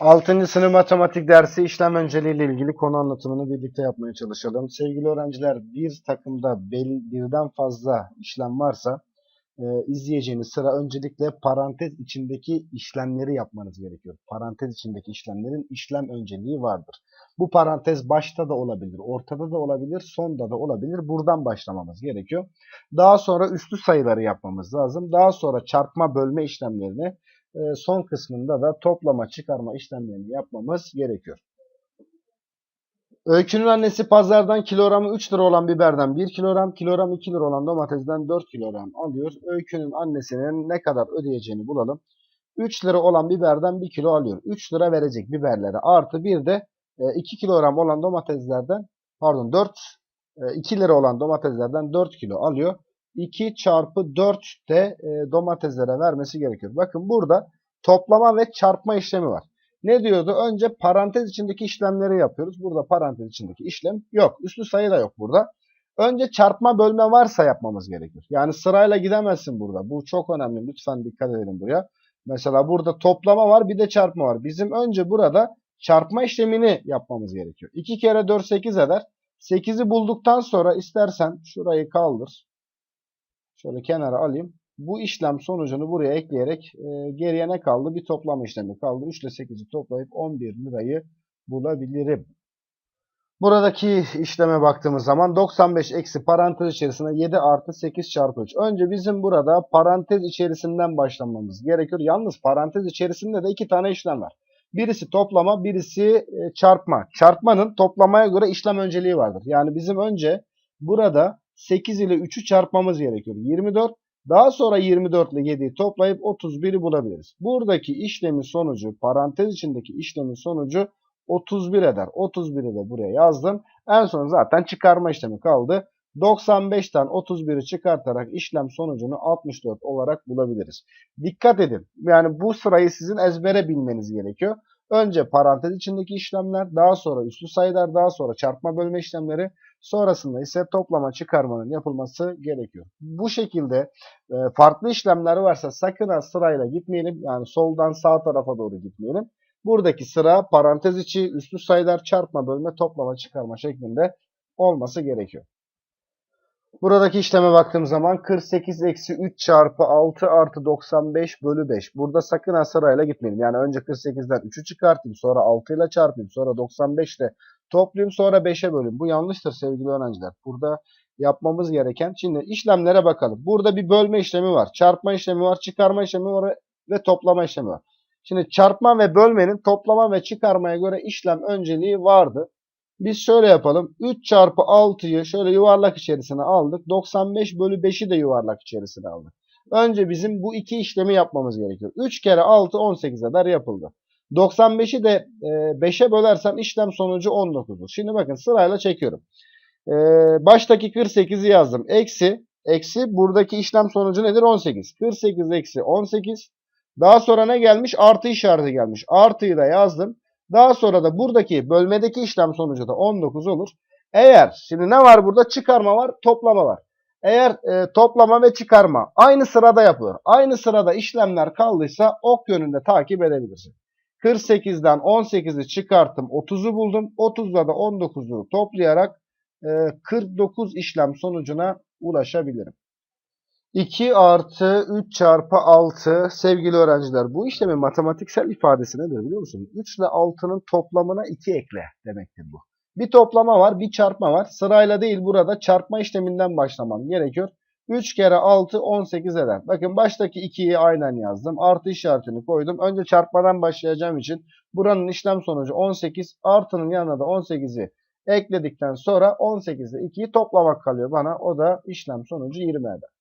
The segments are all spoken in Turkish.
6. sınıf matematik dersi işlem önceliği ile ilgili konu anlatımını birlikte yapmaya çalışalım. Sevgili öğrenciler bir takımda birden fazla işlem varsa e, izleyeceğiniz sıra öncelikle parantez içindeki işlemleri yapmanız gerekiyor. Parantez içindeki işlemlerin işlem önceliği vardır. Bu parantez başta da olabilir, ortada da olabilir, sonda da olabilir. Buradan başlamamız gerekiyor. Daha sonra üstü sayıları yapmamız lazım. Daha sonra çarpma bölme işlemlerini son kısmında da toplama çıkarma işlemlerini yapmamız gerekiyor. Öykünün annesi pazardan kilogramı 3 lira olan biberden 1 kilogram, kilogram 2 lira olan domatesden 4 kilogram alıyor. Öykünün annesinin ne kadar ödeyeceğini bulalım. 3 lira olan biberden 1 kilo alıyor. 3 lira verecek biberlere artı bir de e, 2 kilogram olan domateslerden pardon 4 e, 2 lira olan domateslerden 4 kilo alıyor. 2 çarpı 4 de e, domateslere vermesi gerekiyor. Bakın burada toplama ve çarpma işlemi var. Ne diyordu? Önce parantez içindeki işlemleri yapıyoruz. Burada parantez içindeki işlem yok. Üslü sayı da yok burada. Önce çarpma bölme varsa yapmamız gerekir. Yani sırayla gidemezsin burada. Bu çok önemli. Lütfen dikkat edelim buraya. Mesela burada toplama var bir de çarpma var. Bizim önce burada çarpma işlemini yapmamız gerekiyor. 2 kere 4 8 eder. 8'i bulduktan sonra istersen şurayı kaldır. Şöyle kenara alayım. Bu işlem sonucunu buraya ekleyerek e, geriye ne kaldı? Bir toplama işlemi kaldı. 3 ile 8'i toplayıp 11 lirayı bulabilirim. Buradaki işleme baktığımız zaman 95 eksi parantez içerisinde 7 artı 8 çarpı 3. Önce bizim burada parantez içerisinden başlamamız gerekiyor. Yalnız parantez içerisinde de iki tane işlem var. Birisi toplama, birisi e, çarpma. Çarpmanın toplamaya göre işlem önceliği vardır. Yani bizim önce burada 8 ile 3'ü çarpmamız gerekiyor. 24. Daha sonra 24 ile 7'yi toplayıp 31'i bulabiliriz. Buradaki işlemin sonucu, parantez içindeki işlemin sonucu 31 eder. 31'i de buraya yazdım. En son zaten çıkarma işlemi kaldı. 95'ten 31'i çıkartarak işlem sonucunu 64 olarak bulabiliriz. Dikkat edin. Yani bu sırayı sizin ezbere bilmeniz gerekiyor. Önce parantez içindeki işlemler, daha sonra üslü sayılar, daha sonra çarpma bölme işlemleri, sonrasında ise toplama çıkarmanın yapılması gerekiyor. Bu şekilde e, farklı işlemler varsa sakın ha sırayla gitmeyelim. Yani soldan sağ tarafa doğru gitmeyelim. Buradaki sıra parantez içi üslü sayılar çarpma bölme toplama çıkarma şeklinde olması gerekiyor. Buradaki işleme baktığım zaman 48 eksi 3 çarpı 6 artı 95 bölü 5. Burada sakın ha sırayla gitmeyelim. Yani önce 48'den 3'ü çıkartayım sonra 6 ile çarpayım sonra 95 ile toplayayım sonra 5'e böleyim. Bu yanlıştır sevgili öğrenciler. Burada yapmamız gereken şimdi işlemlere bakalım. Burada bir bölme işlemi var. Çarpma işlemi var. Çıkarma işlemi var ve toplama işlemi var. Şimdi çarpma ve bölmenin toplama ve çıkarmaya göre işlem önceliği vardı. Biz şöyle yapalım. 3 çarpı 6'yı şöyle yuvarlak içerisine aldık. 95 bölü 5'i de yuvarlak içerisine aldık. Önce bizim bu iki işlemi yapmamız gerekiyor. 3 kere 6 18 eder yapıldı. 95'i de e, 5'e bölersem işlem sonucu 19'dur. Şimdi bakın sırayla çekiyorum. E, baştaki 48'i yazdım. Eksi, eksi buradaki işlem sonucu nedir? 18. 48 eksi 18. Daha sonra ne gelmiş? Artı işareti gelmiş. Artıyı da yazdım. Daha sonra da buradaki bölmedeki işlem sonucu da 19 olur. Eğer şimdi ne var burada? Çıkarma var, toplama var. Eğer e, toplama ve çıkarma aynı sırada yapılır. Aynı sırada işlemler kaldıysa ok yönünde takip edebilirsin. 48'den 18'i çıkarttım, 30'u buldum. 30'da da 19'u toplayarak e, 49 işlem sonucuna ulaşabilirim. 2 artı 3 çarpı 6 sevgili öğrenciler bu işlemin matematiksel ifadesi nedir biliyor musunuz? 3 ile 6'nın toplamına 2 ekle demektir bu. Bir toplama var bir çarpma var. Sırayla değil burada çarpma işleminden başlamam gerekiyor. 3 kere 6 18 eder. Bakın baştaki 2'yi aynen yazdım. Artı işaretini koydum. Önce çarpmadan başlayacağım için buranın işlem sonucu 18. Artının yanına da 18'i ekledikten sonra 18 ile 2'yi toplamak kalıyor bana. O da işlem sonucu 20 eder.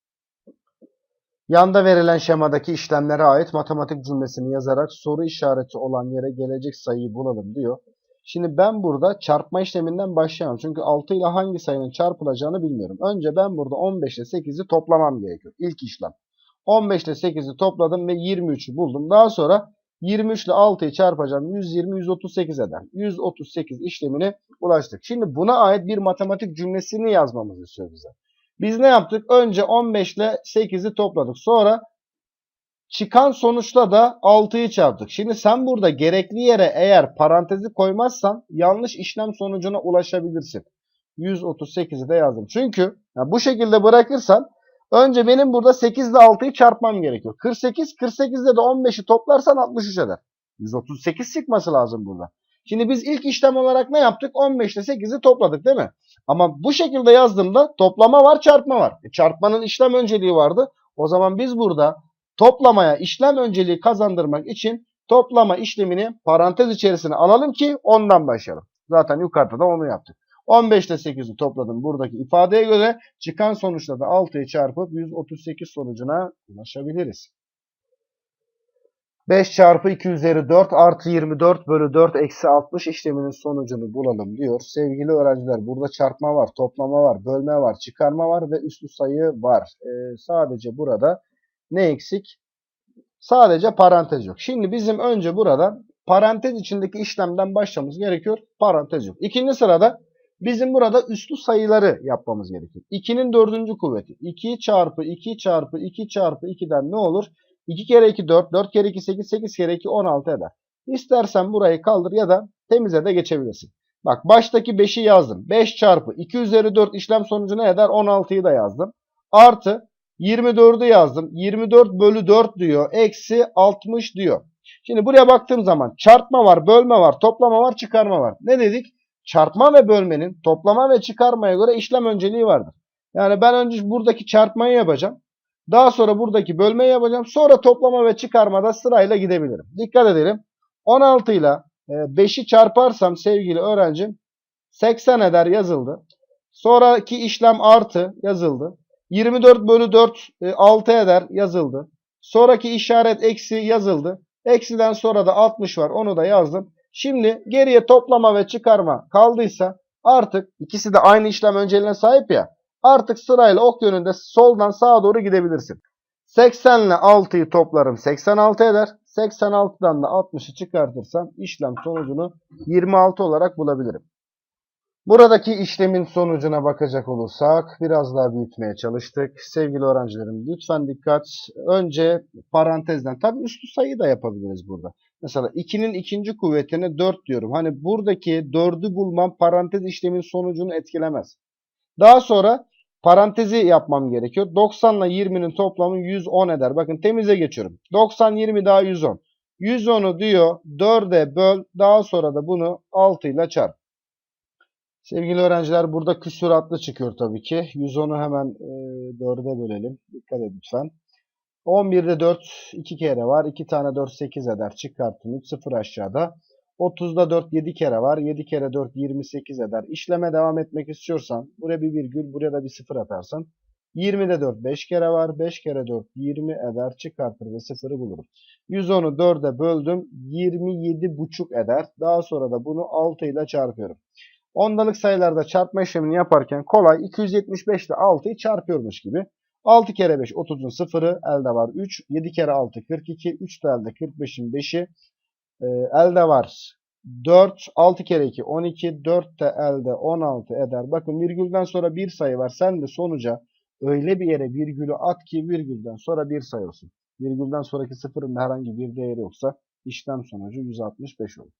Yanda verilen şemadaki işlemlere ait matematik cümlesini yazarak soru işareti olan yere gelecek sayıyı bulalım diyor. Şimdi ben burada çarpma işleminden başlayamam. Çünkü 6 ile hangi sayının çarpılacağını bilmiyorum. Önce ben burada 15 ile 8'i toplamam gerekiyor. İlk işlem. 15 ile 8'i topladım ve 23'ü buldum. Daha sonra 23 ile 6'yı çarpacağım. 120, 138 eder. 138 işlemine ulaştık. Şimdi buna ait bir matematik cümlesini yazmamızı istiyor bize. Biz ne yaptık? Önce 15 ile 8'i topladık. Sonra Çıkan sonuçta da 6'yı çarptık. Şimdi sen burada gerekli yere eğer parantezi koymazsan yanlış işlem sonucuna ulaşabilirsin. 138'i de yazdım. Çünkü ya bu şekilde bırakırsan önce benim burada 8 ile 6'yı çarpmam gerekiyor. 48, 48'de de 15'i toplarsan 63 eder. 138 çıkması lazım burada. Şimdi biz ilk işlem olarak ne yaptık? 15 ile 8'i topladık değil mi? Ama bu şekilde yazdığımda toplama var, çarpma var. E, çarpmanın işlem önceliği vardı. O zaman biz burada toplamaya işlem önceliği kazandırmak için toplama işlemini parantez içerisine alalım ki ondan başlayalım. Zaten yukarıda da onu yaptık. 15 ile 8'i topladım buradaki ifadeye göre çıkan sonuçta da 6'yı çarpıp 138 sonucuna ulaşabiliriz. 5 çarpı 2 üzeri 4 artı 24 bölü 4 eksi 60 işleminin sonucunu bulalım diyor. Sevgili öğrenciler burada çarpma var, toplama var, bölme var, çıkarma var ve üslü sayı var. Ee, sadece burada ne eksik? Sadece parantez yok. Şimdi bizim önce burada parantez içindeki işlemden başlamamız gerekiyor. Parantez yok. İkinci sırada bizim burada üslü sayıları yapmamız gerekiyor. 2'nin dördüncü kuvveti. 2 çarpı 2 çarpı 2 çarpı 2'den ne olur? 2 kere 2 4, 4 kere 2 8, 8 kere 2 16 eder. İstersen burayı kaldır ya da temize de geçebilirsin. Bak baştaki 5'i yazdım. 5 çarpı 2 üzeri 4 işlem sonucu ne eder? 16'yı da yazdım. Artı 24'ü yazdım. 24 bölü 4 diyor. Eksi 60 diyor. Şimdi buraya baktığım zaman çarpma var, bölme var, toplama var, çıkarma var. Ne dedik? Çarpma ve bölmenin toplama ve çıkarmaya göre işlem önceliği vardır. Yani ben önce buradaki çarpmayı yapacağım. Daha sonra buradaki bölmeyi yapacağım. Sonra toplama ve çıkarmada sırayla gidebilirim. Dikkat edelim. 16 ile 5'i çarparsam sevgili öğrencim 80 eder yazıldı. Sonraki işlem artı yazıldı. 24 bölü 4 6 eder yazıldı. Sonraki işaret eksi yazıldı. Eksiden sonra da 60 var onu da yazdım. Şimdi geriye toplama ve çıkarma kaldıysa artık ikisi de aynı işlem önceliğine sahip ya. Artık sırayla ok yönünde soldan sağa doğru gidebilirsin. 80 ile 6'yı toplarım 86 eder. 86'dan da 60'ı çıkartırsam işlem sonucunu 26 olarak bulabilirim. Buradaki işlemin sonucuna bakacak olursak biraz daha büyütmeye çalıştık. Sevgili öğrencilerim lütfen dikkat. Önce parantezden tabi üstü sayı da yapabiliriz burada. Mesela 2'nin ikinci kuvvetine 4 diyorum. Hani buradaki 4'ü bulmam parantez işlemin sonucunu etkilemez. Daha sonra parantezi yapmam gerekiyor. 90 ile 20'nin toplamı 110 eder. Bakın temize geçiyorum. 90 20 daha 110. 110'u diyor 4'e böl. Daha sonra da bunu 6 ile çarp. Sevgili öğrenciler burada küsuratlı çıkıyor tabii ki. 110'u hemen e, 4'e bölelim. Dikkat edin lütfen. 11'de 4 2 kere var. 2 tane 4 8 eder. Çıkarttım 3 0 aşağıda. 30'da 4 7 kere var. 7 kere 4 28 eder. İşleme devam etmek istiyorsan buraya bir virgül buraya da bir 0 atarsan 20'de 4 5 kere var. 5 kere 4 20 eder. Çıkartır ve 0'ı bulurum. 110'u 4'e böldüm. 27,5 eder. Daha sonra da bunu 6 ile çarpıyorum. Ondalık sayılarda çarpma işlemini yaparken kolay 275 ile 6'yı çarpıyormuş gibi. 6 kere 5 30'un 0'ı elde var 3. 7 kere 6 42. 3 de elde 45'in 5'i. E, elde var 4. 6 kere 2 12. 4 de elde 16 eder. Bakın virgülden sonra bir sayı var. Sen de sonuca öyle bir yere virgülü at ki virgülden sonra bir sayı olsun. Virgülden sonraki sıfırın herhangi bir değeri yoksa işlem sonucu 165 olur.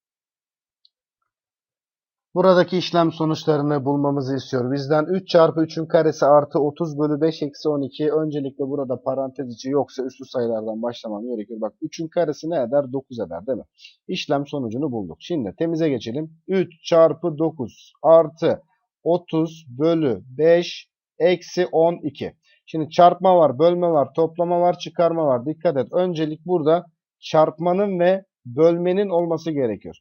Buradaki işlem sonuçlarını bulmamızı istiyor. Bizden 3 çarpı 3'ün karesi artı 30 bölü 5 eksi 12. Öncelikle burada parantez içi yoksa üslü sayılardan başlamam gerekiyor. Bak 3'ün karesi ne eder? 9 eder değil mi? İşlem sonucunu bulduk. Şimdi temize geçelim. 3 çarpı 9 artı 30 bölü 5 eksi 12. Şimdi çarpma var, bölme var, toplama var, çıkarma var. Dikkat et. Öncelik burada çarpmanın ve bölmenin olması gerekiyor.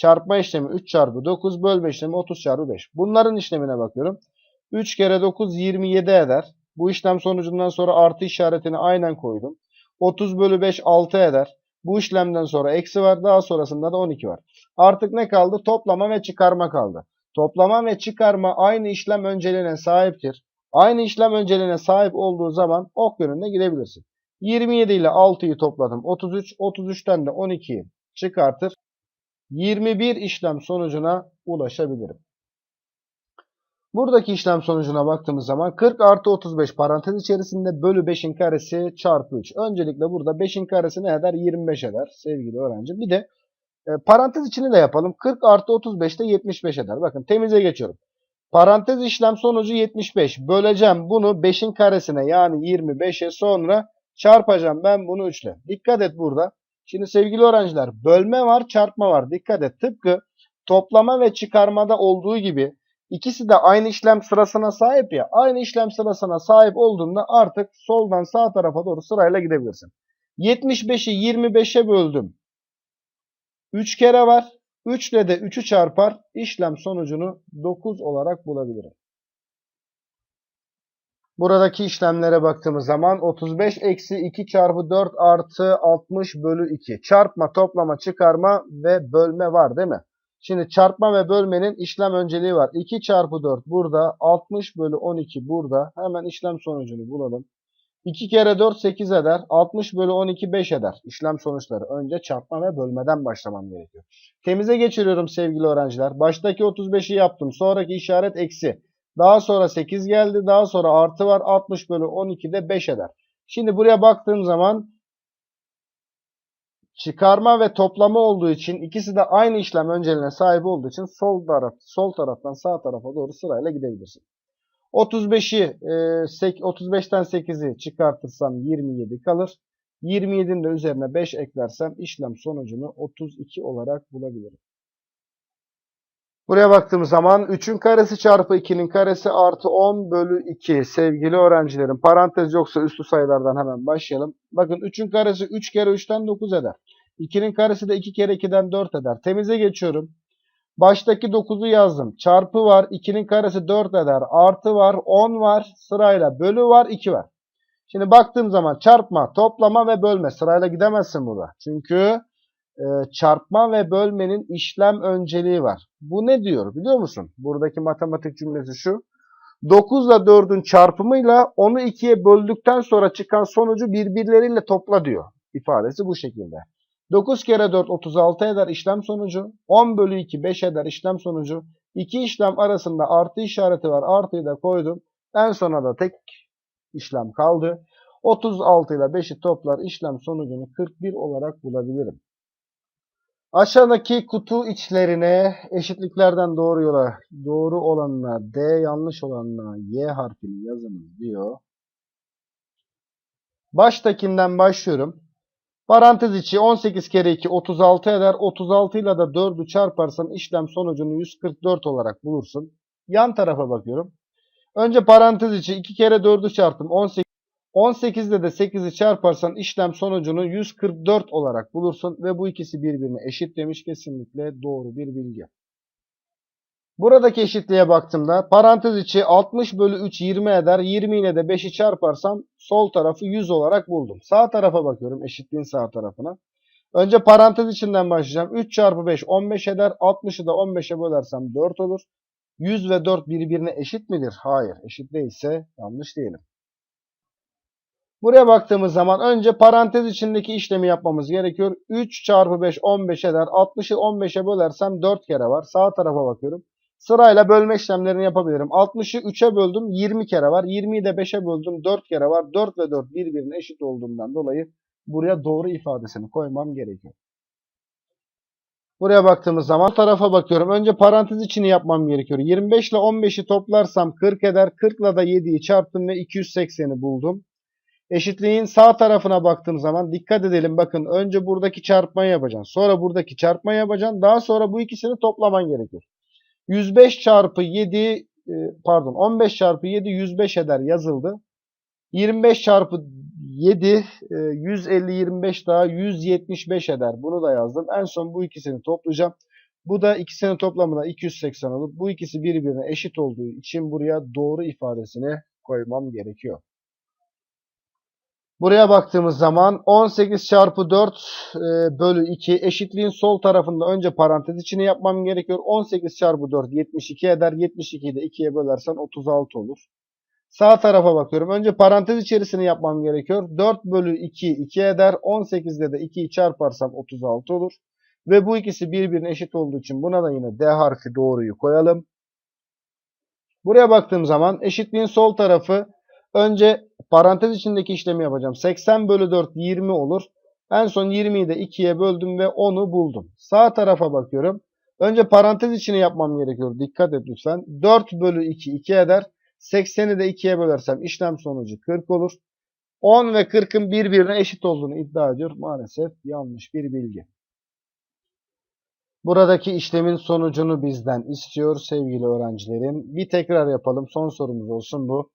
Çarpma işlemi 3 çarpı 9, bölme işlemi 30 çarpı 5. Bunların işlemine bakıyorum. 3 kere 9 27 eder. Bu işlem sonucundan sonra artı işaretini aynen koydum. 30 bölü 5 6 eder. Bu işlemden sonra eksi var. Daha sonrasında da 12 var. Artık ne kaldı? Toplama ve çıkarma kaldı. Toplama ve çıkarma aynı işlem önceliğine sahiptir. Aynı işlem önceliğine sahip olduğu zaman ok yönünde gidebilirsin. 27 ile 6'yı topladım. 33. 33'ten de 12'yi çıkartır. 21 işlem sonucuna ulaşabilirim. Buradaki işlem sonucuna baktığımız zaman 40 artı 35 parantez içerisinde bölü 5'in karesi çarpı 3. Öncelikle burada 5'in karesi ne eder? 25 eder sevgili öğrenci. Bir de e, parantez içini de yapalım. 40 artı 35 de 75 eder. Bakın temize geçiyorum. Parantez işlem sonucu 75. Böleceğim bunu 5'in karesine yani 25'e sonra çarpacağım ben bunu 3 ile. Dikkat et burada. Şimdi sevgili öğrenciler bölme var çarpma var. Dikkat et. Tıpkı toplama ve çıkarmada olduğu gibi ikisi de aynı işlem sırasına sahip ya. Aynı işlem sırasına sahip olduğunda artık soldan sağ tarafa doğru sırayla gidebilirsin. 75'i 25'e böldüm. 3 kere var. 3 ile de 3'ü çarpar. İşlem sonucunu 9 olarak bulabilirim. Buradaki işlemlere baktığımız zaman 35 eksi 2 çarpı 4 artı 60 bölü 2. Çarpma, toplama, çıkarma ve bölme var değil mi? Şimdi çarpma ve bölmenin işlem önceliği var. 2 çarpı 4 burada. 60 bölü 12 burada. Hemen işlem sonucunu bulalım. 2 kere 4 8 eder. 60 bölü 12 5 eder. İşlem sonuçları. Önce çarpma ve bölmeden başlamam gerekiyor. Temize geçiriyorum sevgili öğrenciler. Baştaki 35'i yaptım. Sonraki işaret eksi. Daha sonra 8 geldi. Daha sonra artı var. 60 bölü 12 de 5 eder. Şimdi buraya baktığım zaman çıkarma ve toplama olduğu için ikisi de aynı işlem önceliğine sahip olduğu için sol taraf sol taraftan sağ tarafa doğru sırayla gidebilirsin. 35'i e, 35'ten 8'i çıkartırsam 27 kalır. 27'nin de üzerine 5 eklersem işlem sonucunu 32 olarak bulabilirim. Buraya baktığımız zaman 3'ün karesi çarpı 2'nin karesi artı 10 bölü 2 sevgili öğrencilerim. Parantez yoksa üstü sayılardan hemen başlayalım. Bakın 3'ün karesi 3 kere 3'ten 9 eder. 2'nin karesi de 2 kere 2'den 4 eder. Temize geçiyorum. Baştaki 9'u yazdım. Çarpı var. 2'nin karesi 4 eder. Artı var. 10 var. Sırayla bölü var. 2 var. Şimdi baktığım zaman çarpma, toplama ve bölme. Sırayla gidemezsin burada. Çünkü e, çarpma ve bölmenin işlem önceliği var. Bu ne diyor biliyor musun? Buradaki matematik cümlesi şu. 9 ile 4'ün çarpımıyla onu 2'ye böldükten sonra çıkan sonucu birbirleriyle topla diyor. İfadesi bu şekilde. 9 kere 4 36 eder işlem sonucu. 10 bölü 2 5 eder işlem sonucu. İki işlem arasında artı işareti var. Artıyı da koydum. En sona da tek işlem kaldı. 36 ile 5'i toplar işlem sonucunu 41 olarak bulabilirim. Aşağıdaki kutu içlerine eşitliklerden doğru yola doğru olanına D yanlış olanına Y harfini yazınız diyor. Baştakinden başlıyorum. Parantez içi 18 kere 2 36 eder. 36 ile de 4'ü çarparsan işlem sonucunu 144 olarak bulursun. Yan tarafa bakıyorum. Önce parantez içi 2 kere 4'ü çarptım. 18 18 ile de 8'i çarparsan işlem sonucunu 144 olarak bulursun ve bu ikisi birbirine eşit demiş kesinlikle doğru bir bilgi. Buradaki eşitliğe baktığımda parantez içi 60 bölü 3 20 eder. 20 ile de 5'i çarparsam sol tarafı 100 olarak buldum. Sağ tarafa bakıyorum eşitliğin sağ tarafına. Önce parantez içinden başlayacağım. 3 çarpı 5 15 eder. 60'ı da 15'e bölersem 4 olur. 100 ve 4 birbirine eşit midir? Hayır. Eşit değilse yanlış diyelim. Buraya baktığımız zaman önce parantez içindeki işlemi yapmamız gerekiyor. 3 çarpı 5 15 eder. 60'ı 15'e bölersem 4 kere var. Sağ tarafa bakıyorum. Sırayla bölme işlemlerini yapabilirim. 60'ı 3'e böldüm 20 kere var. 20'yi de 5'e böldüm 4 kere var. 4 ve 4 birbirine eşit olduğundan dolayı buraya doğru ifadesini koymam gerekiyor. Buraya baktığımız zaman tarafa bakıyorum. Önce parantez içini yapmam gerekiyor. 25 ile 15'i toplarsam 40 eder. 40 ile de 7'yi çarptım ve 280'i buldum. Eşitliğin sağ tarafına baktığım zaman dikkat edelim. Bakın önce buradaki çarpmayı yapacaksın. Sonra buradaki çarpmayı yapacaksın. Daha sonra bu ikisini toplaman gerekiyor. 105 çarpı 7 e, pardon 15 çarpı 7 105 eder yazıldı. 25 çarpı 7 150 25 daha 175 eder. Bunu da yazdım. En son bu ikisini toplayacağım. Bu da ikisinin toplamına 280 olur. Bu ikisi birbirine eşit olduğu için buraya doğru ifadesini koymam gerekiyor. Buraya baktığımız zaman 18 çarpı 4 e, bölü 2 eşitliğin sol tarafında önce parantez içini yapmam gerekiyor. 18 çarpı 4 72 eder. 72'yi de 2'ye bölersen 36 olur. Sağ tarafa bakıyorum. Önce parantez içerisini yapmam gerekiyor. 4 bölü 2 2 eder. 18'de de 2'yi çarparsam 36 olur. Ve bu ikisi birbirine eşit olduğu için buna da yine D harfi doğruyu koyalım. Buraya baktığım zaman eşitliğin sol tarafı önce parantez içindeki işlemi yapacağım. 80 bölü 4 20 olur. En son 20'yi de 2'ye böldüm ve 10'u buldum. Sağ tarafa bakıyorum. Önce parantez içini yapmam gerekiyor. Dikkat et lütfen. 4 bölü 2 2 eder. 80'i de 2'ye bölersem işlem sonucu 40 olur. 10 ve 40'ın birbirine eşit olduğunu iddia ediyor. Maalesef yanlış bir bilgi. Buradaki işlemin sonucunu bizden istiyor sevgili öğrencilerim. Bir tekrar yapalım. Son sorumuz olsun bu.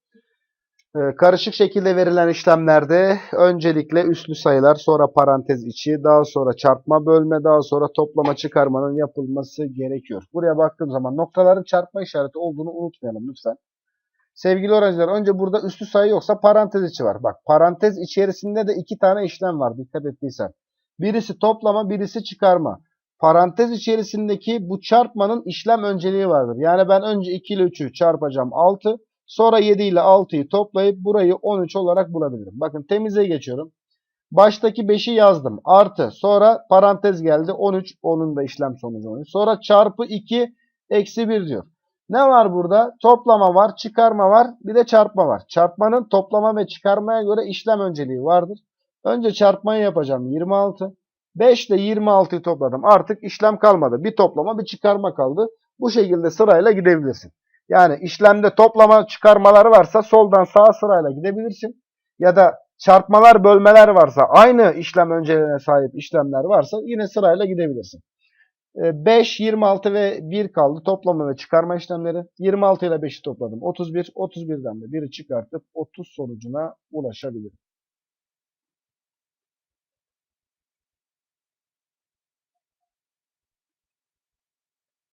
Ee, Karışık şekilde verilen işlemlerde öncelikle üslü sayılar, sonra parantez içi, daha sonra çarpma, bölme, daha sonra toplama, çıkarmanın yapılması gerekiyor. Buraya baktığım zaman noktaların çarpma işareti olduğunu unutmayalım lütfen. Sevgili öğrenciler önce burada üslü sayı yoksa parantez içi var. Bak parantez içerisinde de iki tane işlem var dikkat ettiysen. Birisi toplama, birisi çıkarma. Parantez içerisindeki bu çarpmanın işlem önceliği vardır. Yani ben önce 2 ile 3'ü çarpacağım 6. Sonra 7 ile 6'yı toplayıp burayı 13 olarak bulabilirim. Bakın temize geçiyorum. Baştaki 5'i yazdım. Artı. Sonra parantez geldi. 13. Onun da işlem sonucu 13. Sonra çarpı 2 eksi 1 diyor. Ne var burada? Toplama var, çıkarma var, bir de çarpma var. Çarpmanın toplama ve çıkarmaya göre işlem önceliği vardır. Önce çarpmayı yapacağım 26. 5 ile 26'yı topladım. Artık işlem kalmadı. Bir toplama bir çıkarma kaldı. Bu şekilde sırayla gidebilirsin. Yani işlemde toplama çıkarmaları varsa soldan sağa sırayla gidebilirsin. Ya da çarpmalar bölmeler varsa aynı işlem önceliğine sahip işlemler varsa yine sırayla gidebilirsin. 5, 26 ve 1 kaldı. Toplama ve çıkarma işlemleri. 26 ile 5'i topladım. 31. 31'den de 1'i çıkartıp 30 sonucuna ulaşabilirim.